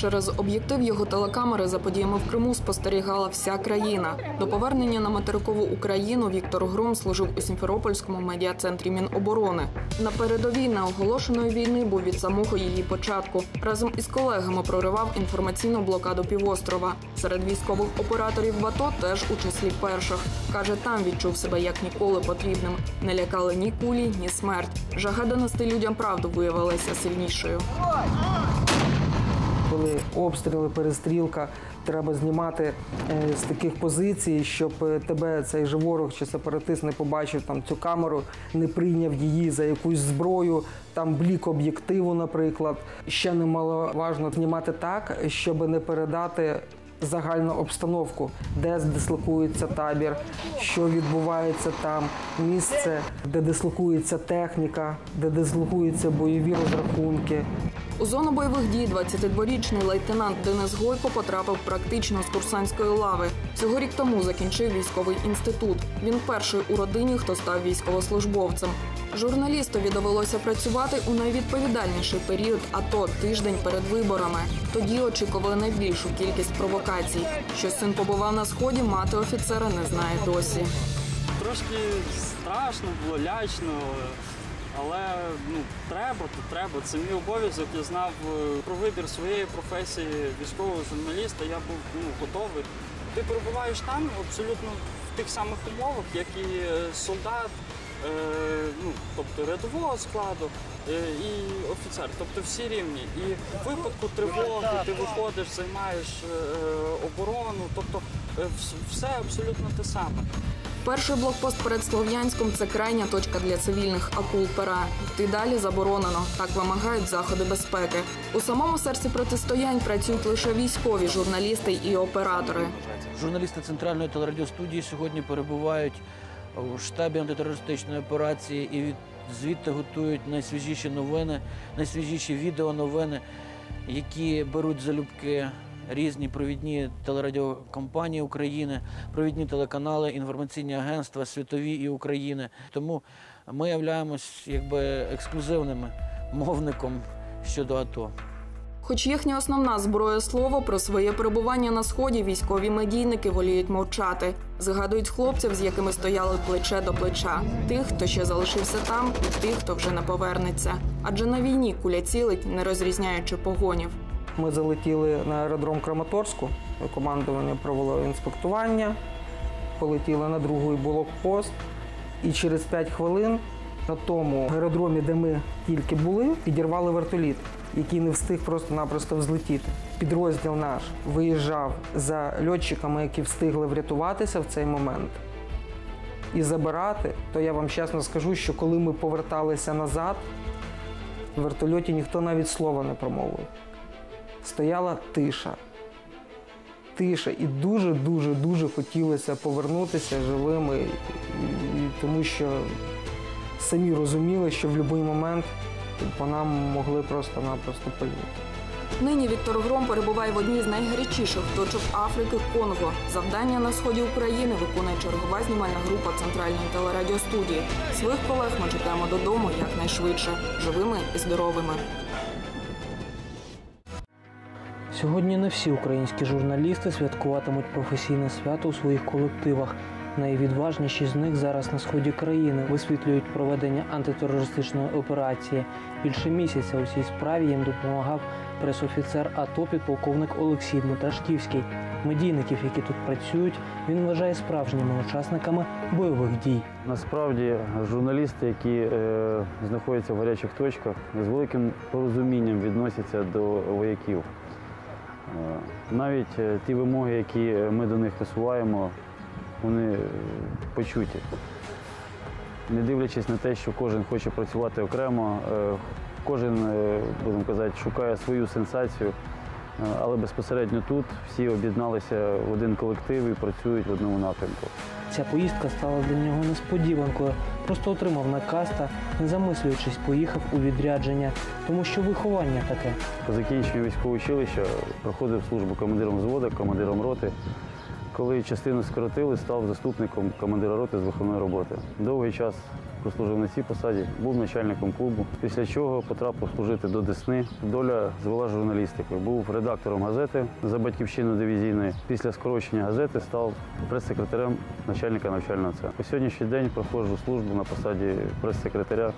Через об'єктив його телекамери за подіями в Криму спостерігала вся країна. До повернення на материкову Україну Віктор Гром служив у Сімферопольському медіа-центрі Міноборони. На передовій неоголошеної війни був від самого її початку. Разом із колегами проривав інформаційну блокаду півострова. Серед військових операторів в теж у числі перших. Каже, там відчув себе як ніколи потрібним. Не лякали ні кулі, ні смерть. Жага донести людям правду виявилася сильнішою. Коли обстріли, перестрілка, треба знімати е, з таких позицій, щоб е, тебе цей же ворог чи сепаратист не побачив там цю камеру, не прийняв її за якусь зброю, там блік об'єктиву, наприклад. Ще немаловажно знімати так, щоб не передати. Загальну обстановку, де дислокується табір, що відбувається там, місце, де дислокується техніка, де дислокуються бойові розрахунки, У зону бойових дій 22-річний лейтенант Денис Гойко потрапив практично з курсантської лави. Всього рік тому закінчив військовий інститут. Він перший у родині, хто став військовослужбовцем. Журналістові довелося працювати у найвідповідальніший період АТО тиждень перед виборами. Тоді очікували найбільшу кількість провокацій. Що син побував на сході, мати офіцера не знає досі. Трошки страшно було, лячно, але ну, треба, то треба. Це мій обов'язок. Я знав е, про вибір своєї професії військового журналіста. Я був ну, готовий. Ти перебуваєш там абсолютно в тих самих умовах, як і е, солдат, е, ну, тобто рядового складу е, і офіцер, тобто всі рівні. І в випадку тривоги ти виходиш, займаєш е, оборону, тобто е, все абсолютно те саме. Перший блокпост перед Слов'янськом це крайня точка для цивільних акул пера. Йти далі заборонено. Так вимагають заходи безпеки. У самому серці протистоянь працюють лише військові журналісти і оператори. Журналісти центральної телерадіостудії сьогодні перебувають у штабі антитерористичної операції і від звідти готують найсвіжіші новини, найсвіжіші відеоновини, які беруть залюбки різні провідні телерадіокомпанії України, провідні телеканали, інформаційні агентства світові і України. Тому ми являємось якби ексклюзивним мовником щодо АТО. Хоч їхня основна зброя слово про своє перебування на сході, військові медійники воліють мовчати. Згадують хлопців, з якими стояли плече до плеча, тих, хто ще залишився там, і тих, хто вже не повернеться. Адже на війні куля цілить, не розрізняючи погонів. Ми залетіли на аеродром Краматорську. Командування провело інспектування, полетіли на другий блокпост. І через 5 хвилин на тому аеродромі, де ми тільки були, підірвали вертоліт, який не встиг просто-напросто взлетіти. Підрозділ наш виїжджав за льотчиками, які встигли врятуватися в цей момент. І забирати, то я вам чесно скажу, що коли ми поверталися назад, в вертольоті ніхто навіть слова не промовив стояла тиша. Тиша. І дуже-дуже дуже хотілося повернутися живими, тому що самі розуміли, що в будь-який момент по нам могли просто-напросто полювати. Нині Віктор Гром перебуває в одній з найгарячіших точок Африки Конго. Завдання на сході України виконує чергова знімальна група центральної телерадіостудії. Своїх колег ми чекаємо додому якнайшвидше, живими і здоровими. Сьогодні не всі українські журналісти святкуватимуть професійне свято у своїх колективах. Найвідважніші з них зараз на сході країни висвітлюють проведення антитерористичної операції. Більше місяця у цій справі їм допомагав пресофіцер АТО підполковник Олексій Дмитрашківський. Медійників, які тут працюють, він вважає справжніми учасниками бойових дій. Насправді журналісти, які е, знаходяться в гарячих точках, з великим порозумінням відносяться до вояків. Е, навіть е, ті вимоги, які ми до них висуваємо, вони е, почуті. Не дивлячись на те, що кожен хоче працювати окремо, е, кожен, е, будемо казати, шукає свою сенсацію, е, але безпосередньо тут всі об'єдналися в один колектив і працюють в одному напрямку. Ця поїздка стала для нього несподіванкою. Просто отримав наказ та, не замислюючись, поїхав у відрядження, тому що виховання таке. По закінченню військового училища проходив службу командиром взводу, командиром роти. Коли частину скоротили, став заступником командира роти з виховної роботи. Довгий час прослужив на цій посаді, був начальником клубу. Після чого потрапив служити до Десни. Доля звела журналістикою. Був редактором газети за батьківщину дивізійної. Після скорочення газети став прес-секретарем начальника навчального центру. По сьогоднішній день проходжу службу на посаді прес-секретаря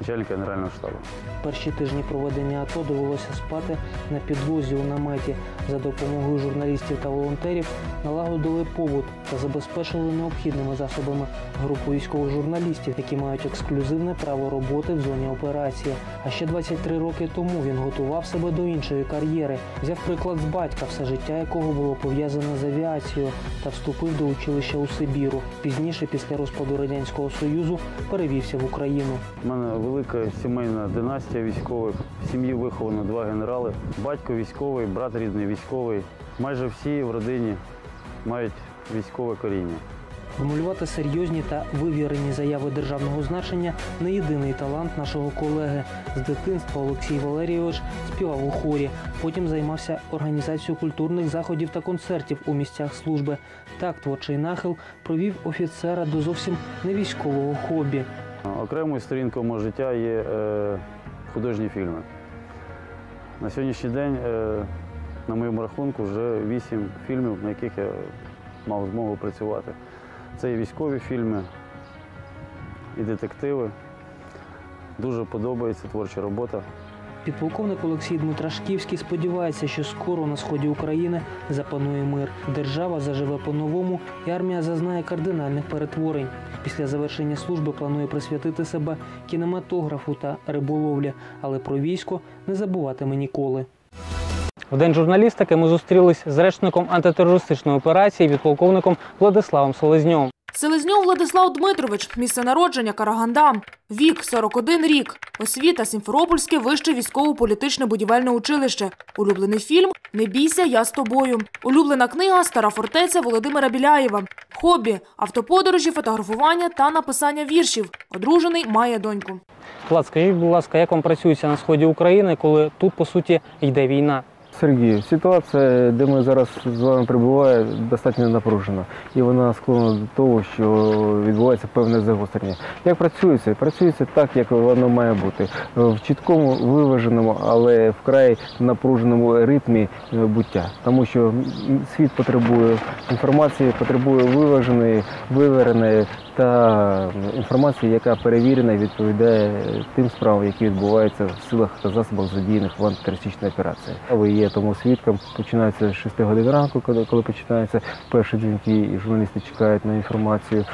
начальника генерального штабу. Перші тижні проведення АТО довелося спати на підлозі у наметі. За допомогою журналістів та волонтерів налагодили побут та забезпечили необхідними засобами групу військових журналістів, які мають ексклюзивне право роботи в зоні операції. А ще 23 роки тому він готував себе до іншої кар'єри. Взяв приклад з батька, все життя якого було пов'язане з авіацією, та вступив до училища у Сибіру. Пізніше, після розпаду радянського союзу, перевівся в Україну. У мене велика сімейна династія військових. В сім'ї виховано два генерали. Батько військовий, брат рідний військовий. Майже всі в родині мають військове коріння. Формулювати серйозні та вивірені заяви державного значення не єдиний талант нашого колеги. З дитинства Олексій Валерійович співав у хорі. Потім займався організацією культурних заходів та концертів у місцях служби. Так творчий нахил провів офіцера до зовсім не військового хобі. Окремою сторінкою мого життя є е, художні фільми. На сьогоднішній день е, на моєму рахунку вже вісім фільмів, на яких я мав змогу працювати. Це і військові фільми, і детективи. Дуже подобається творча робота. Підполковник Олексій Дмитрашківський сподівається, що скоро на сході України запанує мир. Держава заживе по-новому, і армія зазнає кардинальних перетворень. Після завершення служби планує присвятити себе кінематографу та риболовлі, але про військо не забуватиме ніколи. В день журналістики ми зустрілись з речником антитерористичної операції підполковником Владиславом Селезньовим. Селезньов Владислав Дмитрович, місце народження Караганда. Вік 41 рік. Освіта Сімферопольське вище військово-політичне будівельне училище. Улюблений фільм Не бійся, я з тобою. Улюблена книга Стара фортеця Володимира Біляєва. Хобі автоподорожі, фотографування та написання віршів. Одружений має доньку. Влад, скажіть, будь ласка, як вам працюється на сході України, коли тут по суті йде війна? Сергій, ситуація, де ми зараз з вами перебуваємо, достатньо напружена. І вона склонна до того, що відбувається певне загострення. Як працюється? Працюється так, як воно має бути. В чіткому, виваженому, але вкрай напруженому ритмі е, буття. Тому що світ потребує інформації, потребує виваженої, вивереної та інформації, яка перевірена і відповідає тим справам, які відбуваються в силах та засобах задіяних в антитерористичній операції. Є тому свідком. Починається з 6 годин ранку, коли, коли починаються перші дзвінки, і журналісти чекають на інформацію,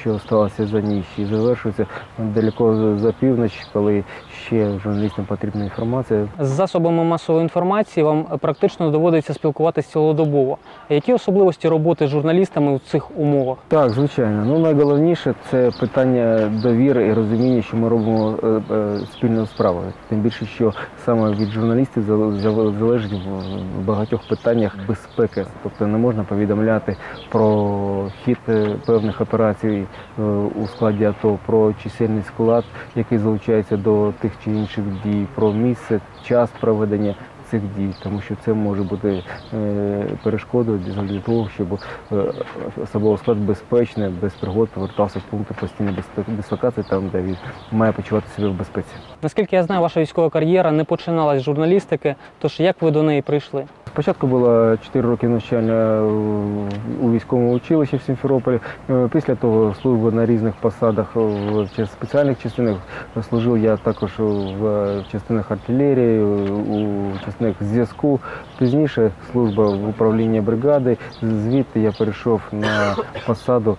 що сталося за ніч, і завершується далеко за- північ, коли ще журналістам потрібна інформація. З засобами масової інформації вам практично доводиться спілкуватися цілодобово. Які особливості роботи з журналістами у цих умовах? Так, звичайно. Ну найголовніше це питання довіри і розуміння, що ми робимо е, е, спільну справу. Тим більше, що саме від журналістів зал- зал- залежить в- багатьох питаннях безпеки. Тобто не можна повідомляти про хід е, певних операцій е, у складі АТО, про чисельний склад, який залучається до тих чи інших дій, про місце, час проведення. Цих дій, тому що це може бути е, перешкодою для того, щоб е, особовий склад безпечно, без пригод повертався в пункти постійної дислокації, там де він має почувати себе в безпеці. Наскільки я знаю, ваша військова кар'єра не починалась з журналістики. Тож як ви до неї прийшли? Спочатку було 4 роки навчання у- у військовому училищі в Сімферополі. Е, Після того служба на різних посадах в спеціальних частинах. Служив я також в частинах артилерії, у частинах зв'язку. Пізніше служба в управлінні бригади. Звідти я перейшов на посаду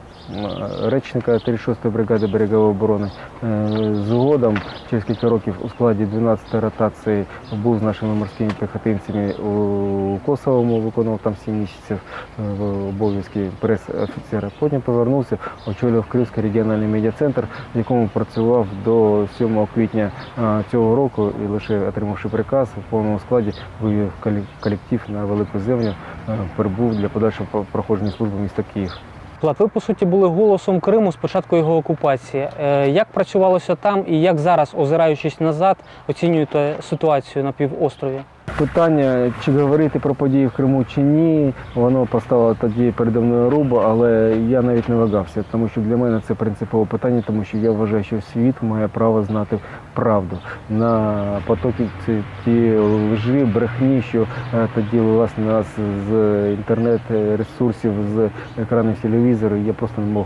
речника 36-ї бригади берегової оборони. Е, Згодом, через кілька років у складі 12-ї ротації був з нашими морськими піхотинцями у Косовому, виконував там 7 місяців е, в обов'язки прес-офіцера. Потім повернувся, очолював Київський регіональний медіа-центр, в якому працював до 7 квітня е, цього року і лише отримавши приказ у повному складі вивів колектив на велику землю, е, прибув для подальшого про- проходження служби міста Київ. Влад, по суті були голосом Криму з початку його окупації. Е, Як працювалося там і як зараз, озираючись назад, оцінюєте ситуацію на півострові? Питання, чи говорити про події в Криму чи ні, воно постало тоді передо мною грубо, але я навіть не вагався, тому що для мене це принципове питання, тому що я вважаю, що світ має право знати правду на потоки ці ті лжи, брехні, що е, тоді власне нас з інтернет-ресурсів, з екранів телевізору. Я просто не мог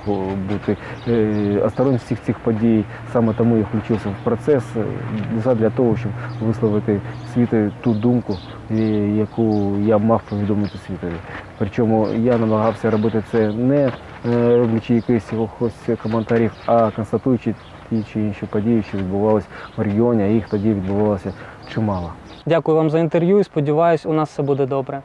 бути е, осторонь всіх цих подій. Саме тому я включився в процес е, для того, щоб висловити світу ту думку, е, яку я мав повідомити світові. Причому я намагався робити це не е, роблячи якихось коментарів, а констатуючи ті чи інші події, що відбувалися в регіоні, а їх тоді відбувалося чимало. Дякую вам за інтерв'ю і сподіваюсь, у нас все буде добре.